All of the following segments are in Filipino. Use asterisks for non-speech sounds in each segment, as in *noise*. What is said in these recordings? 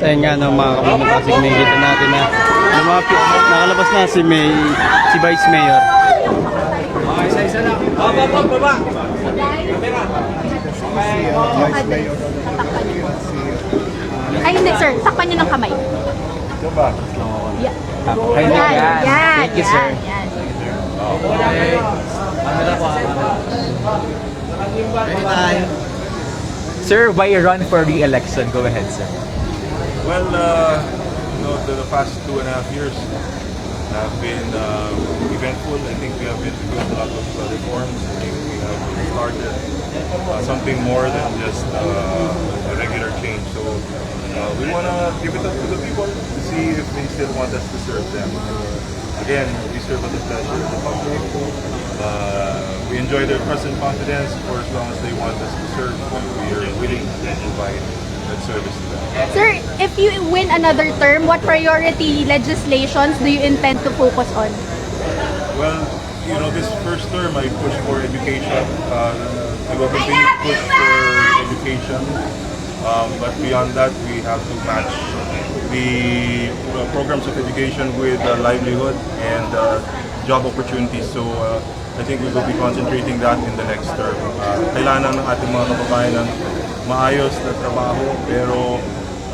ayun nga no, mga kapatid kasi nakikita natin na lumapit, nakalabas na si May, si Vice Mayor. Ay, hindi, sir. Takpan niyo ng kamay. Yeah. Ay, Yan, yan, Thank you, sir. yan, yan. Sir, why run for re-election? Go ahead, sir. Well, uh, you know, the, the past two and a half years have been uh, eventful. I think we have introduced a lot of uh, reforms. I think we have started uh, something more than just uh, a regular change. So uh, we want to give it up to the people to see if they still want us to serve them. Again, we serve at the pleasure of the public. Uh, we enjoy their trust and confidence for as long as they want us to serve. We are willing to provide that service to them. Sir, if you win another term, what priority legislations do you intend to focus on? Well, you know, this first term I pushed for education. Uh, I will continue to push for education. Um, but beyond that, we have to match the uh, programs of education with uh, livelihood and uh, job opportunities. So uh, I think we will be concentrating that in the next term. Uh, kailangan ng ating mga kababayan maayos na trabaho pero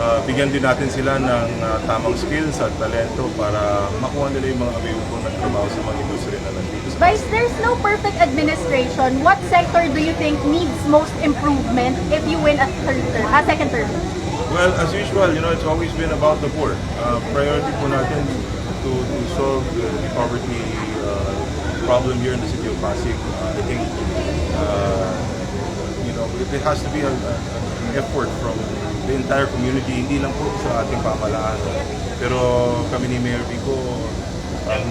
uh, bigyan din natin sila ng uh, tamang skills at talento para makuha nila yung mga available na trabaho sa mga industriya na nandito. Vice, there's no perfect administration. What sector do you think needs most improvement if you win a third term, a second term? Well, as usual, you know, it's always been about the poor. Uh, priority po natin to, to solve the, the poverty uh, problem here in the city of Pasig. Uh, I think, uh, it, has to be a, a, an effort from the entire community, hindi lang po sa ating pamalaan. Pero kami ni Mayor Vico, ang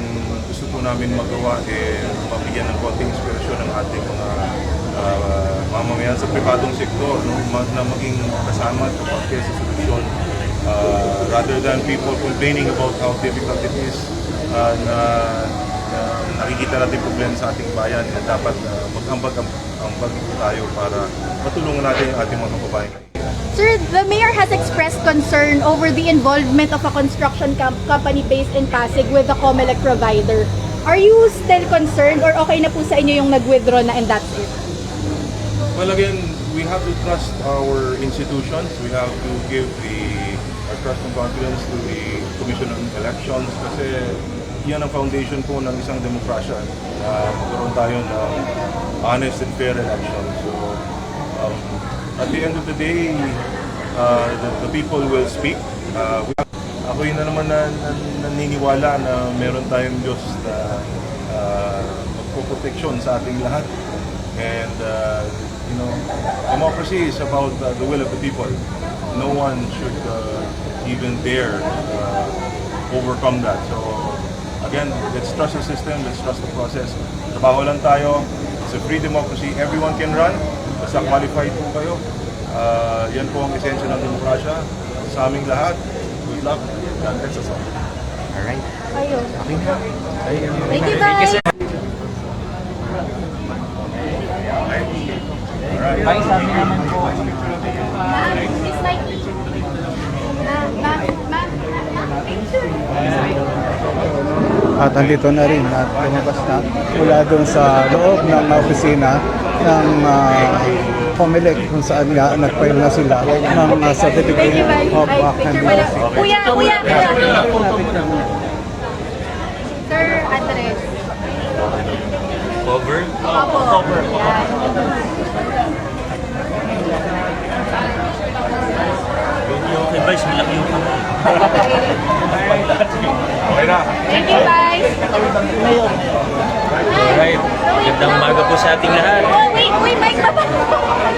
gusto po namin magawa eh mabigyan ng konting inspirasyon ng ating mga uh, mamamayan sa pribadong sektor no? Ma- na maging kasama at kapatid sa solusyon uh, rather than people complaining about how difficult it is uh, na, na nakikita natin problema sa ating bayan eh, dapat uh, mag-ambag ambag tayo para matulungan natin yung ating mga kababayan. Sir, the mayor has expressed concern over the involvement of a construction com- company based in Pasig with the Comelec provider. Are you still concerned or okay na po sa inyo yung nag-withdraw na and that's it? Well, again, we have to trust our institutions. We have to give the our trust and confidence to the Commission on Elections kasi yan ang foundation po ng isang demokrasya na magkaroon tayo ng honest and fair election. So, um, at the end of the day, uh, the, the people will speak. Uh, we ako yun na naman na, na, naniniwala na meron tayong Diyos na uh, magpoproteksyon sa ating lahat. And, uh, you know, democracy is about uh, the will of the people. No one should uh, even dare uh, overcome that. So, again, let's trust the system, let's trust the process. Trabaho lang tayo. It's a free democracy. Everyone can run. Basta qualified po kayo. Uh, yan po ang esensya ng demokrasya. Sa aming lahat, good luck. God bless us all. Alright. Ayun. Okay na. Thank you, guys. Ay, sabi naman po. Ma'am, Miss Mikey. Ah, ma'am, ma'am, ma'am, picture. At andito na rin at lumabas na mula doon sa loob ng opisina ng uh, Comelec kung saan nga nag-file na sila ng uh, certificate of occupancy. Kuya, kuya, kuya. Sir, address. Cover? Opo. Cover. Yung advice, malaki yung kamay. Okay na. Thank you, guys. Alright. Gandang umaga po sa ating lahat. Oh, wait, wait, mic pa ba?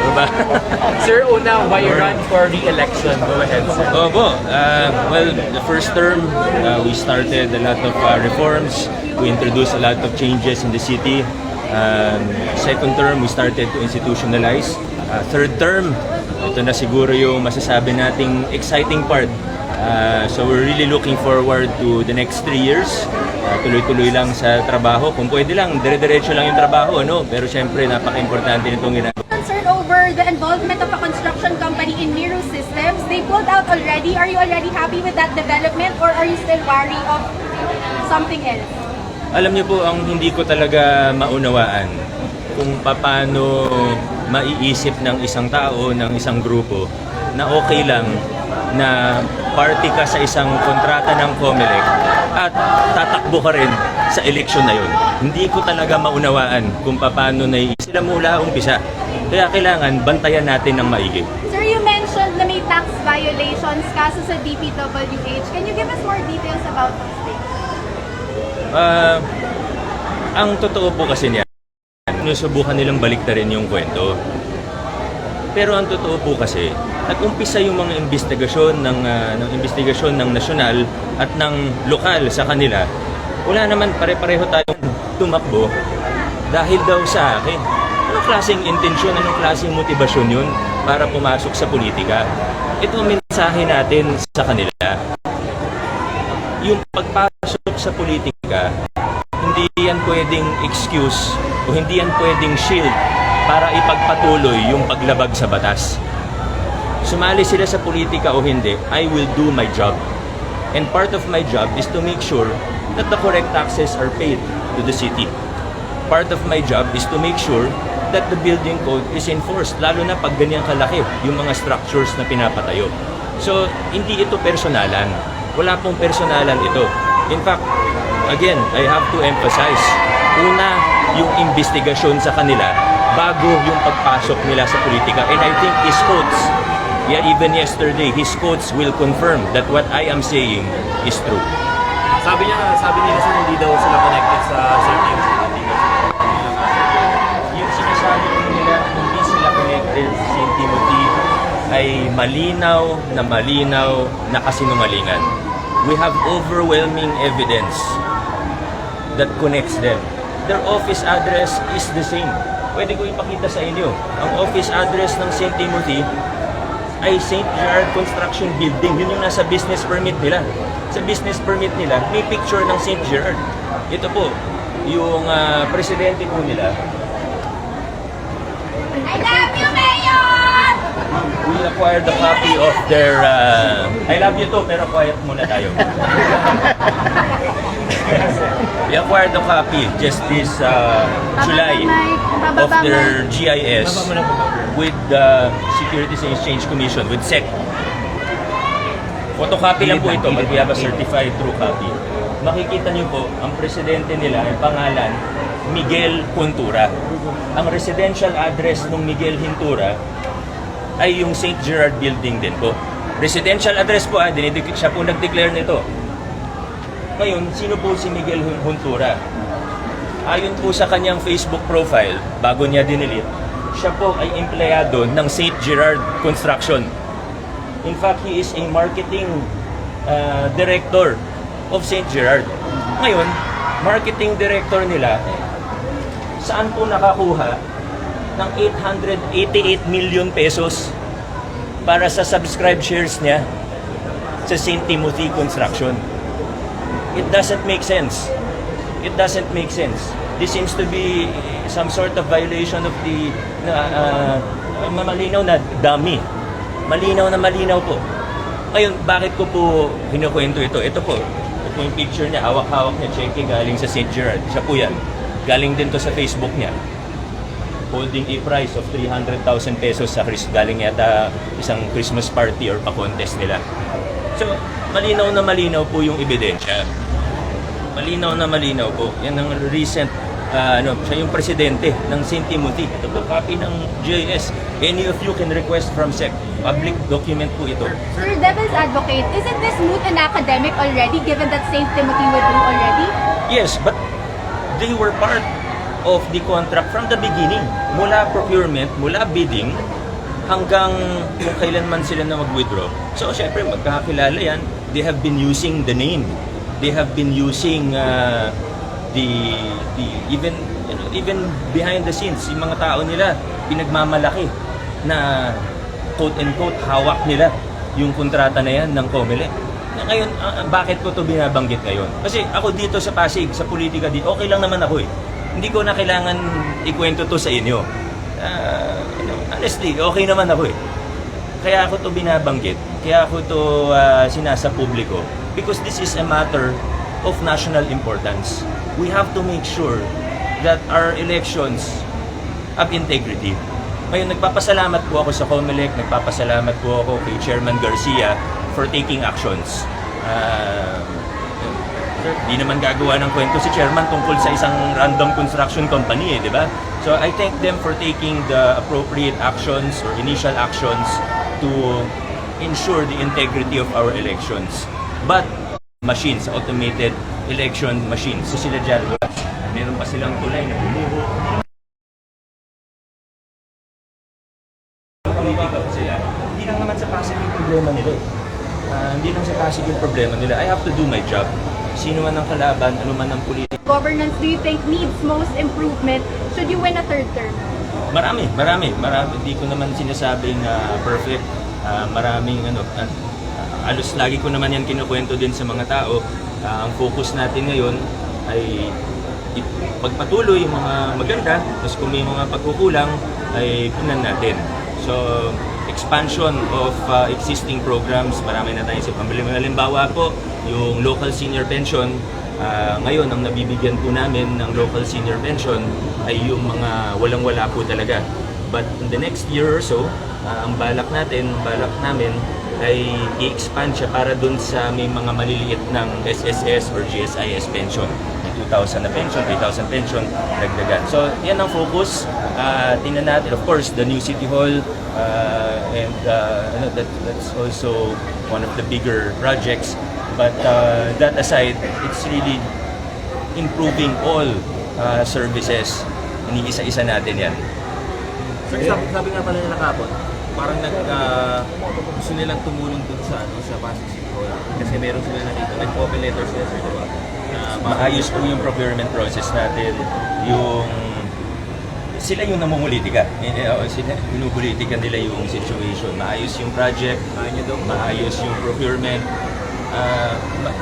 Diba? *laughs* sir, una, why run for re-election? Go ahead, sir. Opo. Uh, well, the first term, uh, we started a lot of uh, reforms. We introduced a lot of changes in the city. Um, second term, we started to institutionalize. Uh, third term, ito na siguro yung masasabi nating exciting part. Uh, so we're really looking forward to the next three years. Uh, tuloy-tuloy lang sa trabaho. Kung pwede lang, dire-diretso lang yung trabaho, no? Pero syempre, napaka-importante nitong ginagawa. Concern over the involvement of a construction company in Miro Systems. They put rolled out already? Are you already happy with that development or are you still wary of something else? Alam niyo po, ang hindi ko talaga maunawaan kung paano maiisip ng isang tao, ng isang grupo, na okay lang na party ka sa isang kontrata ng COMELEC at tatakbo ka rin sa eleksyon na yun. Hindi ko talaga maunawaan kung paano naiisip sila mula umpisa. Kaya kailangan bantayan natin ng maigi. Sir, you mentioned na may tax violations kaso sa DPWH. Can you give us more details about those things? Ah, ang totoo po kasi niya, sinusubukan nilang baliktarin yung kwento. Pero ang totoo po kasi, nag-umpisa yung mga investigasyon ng, ah, ng investigasyon ng nasyonal at ng lokal sa kanila. Wala naman pare-pareho tayong tumakbo dahil daw sa akin. Anong klaseng intensyon, anong klaseng motibasyon yun para pumasok sa politika? Ito ang mensahe natin sa kanila yung pagpasok sa politika, hindi yan pwedeng excuse o hindi yan pwedeng shield para ipagpatuloy yung paglabag sa batas. Sumali sila sa politika o hindi, I will do my job. And part of my job is to make sure that the correct taxes are paid to the city. Part of my job is to make sure that the building code is enforced, lalo na pag ganyan kalaki yung mga structures na pinapatayo. So, hindi ito personalan. Wala pong personalan ito. In fact, again, I have to emphasize, una, yung investigasyon sa kanila bago yung pagpasok nila sa politika. And I think his quotes, yeah, even yesterday, his quotes will confirm that what I am saying is true. Sabi niya, sabi nila sir, hindi daw sila connected sa team. yung sinasabi nila hindi sila connected sa St. Timothy ay malinaw na malinaw na kasinungalingan. We have overwhelming evidence that connects them. Their office address is the same. Pwede ko ipakita sa inyo. Ang office address ng St. Timothy ay St. Gerard Construction Building. Yun yung nasa business permit nila. Sa business permit nila, may picture ng St. Gerard. Ito po, yung ah, presidente po nila, I love you, Mayor! We acquired a copy of their uh, I love you too pero quiet muna tayo. *laughs* We acquired a copy just this uh, July of their GIS with the Securities and Exchange Commission with SEC. Photocopy lang po ito but we have a certified true copy. Makikita niyo po ang presidente nila ang pangalan Miguel Puntura ang residential address ng Miguel Hintura ay yung St. Gerard Building din po. Residential address po, ah, dinidik- siya po nag-declare nito. Ngayon, sino po si Miguel Hun- Huntura? Ayon po sa kanyang Facebook profile, bago niya dinilit, siya po ay empleyado ng St. Gerard Construction. In fact, he is a marketing uh, director of St. Gerard. Ngayon, marketing director nila, saan po nakakuha ng 888 million pesos para sa subscribe shares niya sa St. Timothy Construction. It doesn't make sense. It doesn't make sense. This seems to be some sort of violation of the uh, uh, malinaw na dummy. Malinaw na malinaw po. Ngayon, bakit ko po kinukwento ito? Ito po, ito yung picture niya, hawak-hawak niya, cheque galing sa St. Gerard. Siya po yan. Galing din to sa Facebook niya holding a price of 300,000 pesos sa Chris galing yata isang Christmas party or pa-contest nila. So, malinaw na malinaw po yung ebidensya. Malinaw na malinaw po. Yan ang recent ah, ano, siya yung presidente ng St. Timothy. Ito po, copy ng GIS. Any of you can request from SEC. Public document po ito. Sir, Devil's Advocate, isn't this moot and academic already given that St. Timothy withdrew already? Yes, but they were part of the contract from the beginning. Mula procurement, mula bidding, hanggang kung kailan man sila na mag-withdraw. So, syempre, magkakakilala yan. They have been using the name. They have been using uh, the, the, even, you know, even behind the scenes, yung mga tao nila, pinagmamalaki na quote-unquote hawak nila yung kontrata na yan ng COMELEC. Na ngayon, ah, bakit ko to binabanggit ngayon? Kasi ako dito sa Pasig, sa politika dito, okay lang naman ako eh. Hindi ko na kailangan ikwento to sa inyo. Ah, you know, honestly, okay naman ako eh. Kaya ako to binabanggit. kaya ako to ah, sinasa publiko because this is a matter of national importance. We have to make sure that our elections have integrity. Ngayon, nagpapasalamat po ako sa COMELEC, nagpapasalamat po ako kay Chairman Garcia for taking actions. Ah, Sir, di naman gagawa ng kwento si chairman tungkol sa isang random construction company eh, di ba? So I thank them for taking the appropriate actions or initial actions to ensure the integrity of our elections. But machines, automated election machines. So sila dyan, meron pa silang tulay na bumuho. Politika pa sila. Hindi lang naman sa Pasig yung problema nila. Ah, hindi lang sa Pasig yung problema nila. I have to do my job. Sino man ang kalaban, ano man ang politika. Governance do you think needs most improvement should you win a third term? Marami, marami, marami. Hindi ko naman sinasabing ah, perfect. Ah, maraming ano, ah, ah, alos lagi ko naman yan kinukwento din sa mga tao. Ah, ang focus natin ngayon ay pagpatuloy yung mga maganda, tapos kung may mga pagkukulang, ay punan natin. So, expansion of uh, existing programs, marami na tayo sa pamilya. Halimbawa po, yung local senior pension, ah, ngayon ang nabibigyan po namin ng local senior pension ay yung mga walang-wala po talaga. But in the next year or so, ah, ang balak natin, balak namin ay i-expand siya para dun sa may mga maliliit ng SSS or GSIS pension. May 2,000 na pension, 3,000 pension, dagdagan. So, yan ang focus. Uh, tingnan natin, of course, the new City Hall uh, and uh, that, that's also one of the bigger projects. But uh, that aside, it's really improving all uh, services. Iniisa-isa natin yan. Sir, sabi, sabi nga pala nila kapon, parang nag, ah, gusto nilang tumulong dun sa, ano, sa Pasig City Hall. Kasi meron sila nakita, nag-open letter sila, sir, diba? Maayos po yung procurement process natin. Yung sila yung namumulitika. Eh, eh, oh, sila, pinupolitika nila yung situation. Maayos yung project, maayos yung procurement. Ah, ma-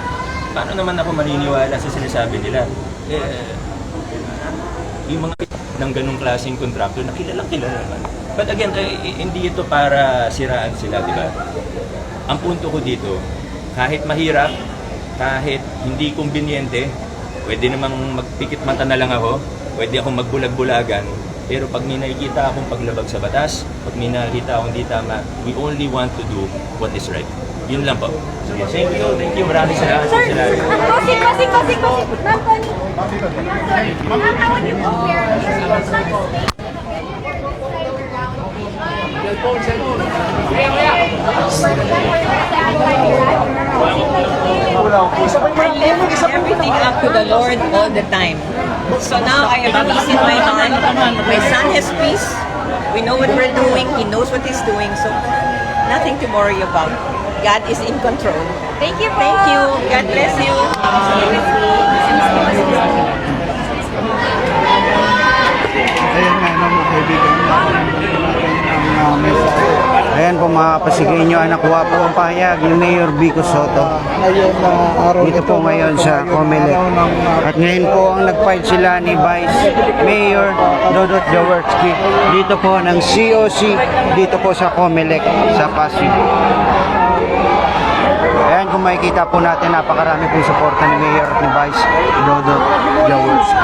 paano naman ako maniniwala sa sinasabi nila? Eh, yung mga ng ganong klaseng contractor na kilalang kilala naman. But again, eh, eh, hindi ito para siraan sila, di ba? Ang punto ko dito, kahit mahirap, kahit hindi kumbinyente, pwede namang magpikit mata na lang ako, pwede akong magbulag-bulagan, pero pag may nakikita akong paglabag sa batas, pag may nakikita akong di tama, we only want to do what is right. Yun lang po. Sige, thank you, thank you. Maraming salamat. Sir, salamat. Bossing, bossing, bossing, bossing. Ma'am Connie. Ma'am, how would you compare your response everything up to the Lord all the time. So now I have peace in my heart. My son has peace. We know what we're doing. He knows what he's doing. So nothing to worry about. God is in control. Thank you. Thank you. God bless you. Ayan nga naman kaibigan Ayan po mga pasigenyo, nakuha po ang pahayag ni Mayor Vico Soto. Ngayon na araw Dito po ngayon sa Comelec. At ngayon po ang nag-fight sila ni Vice Mayor Dodot Jaworski. Dito po ng COC, dito po sa Comelec, sa Pasig. Ayan kung makikita po natin, napakarami pong suporta ni Mayor at ni Vice Dodot Jaworski.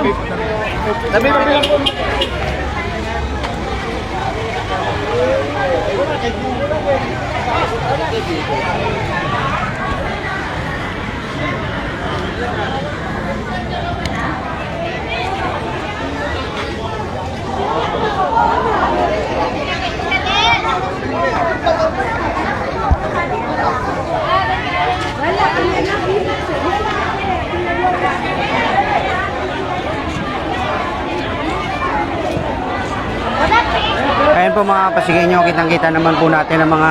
Tapi Wala, Ayan po mga kapasigenyo, kitang-kita naman po natin ang mga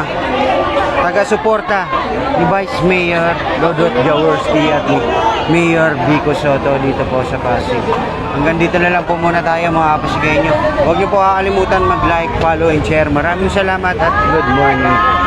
taga-suporta ni Vice Mayor Dodot Jaworski at ni Mayor Vico Soto dito po sa Pasig. Hanggang dito na lang po muna tayo mga kapasigenyo. Huwag niyo po kakalimutan mag-like, follow, and share. Maraming salamat at good morning.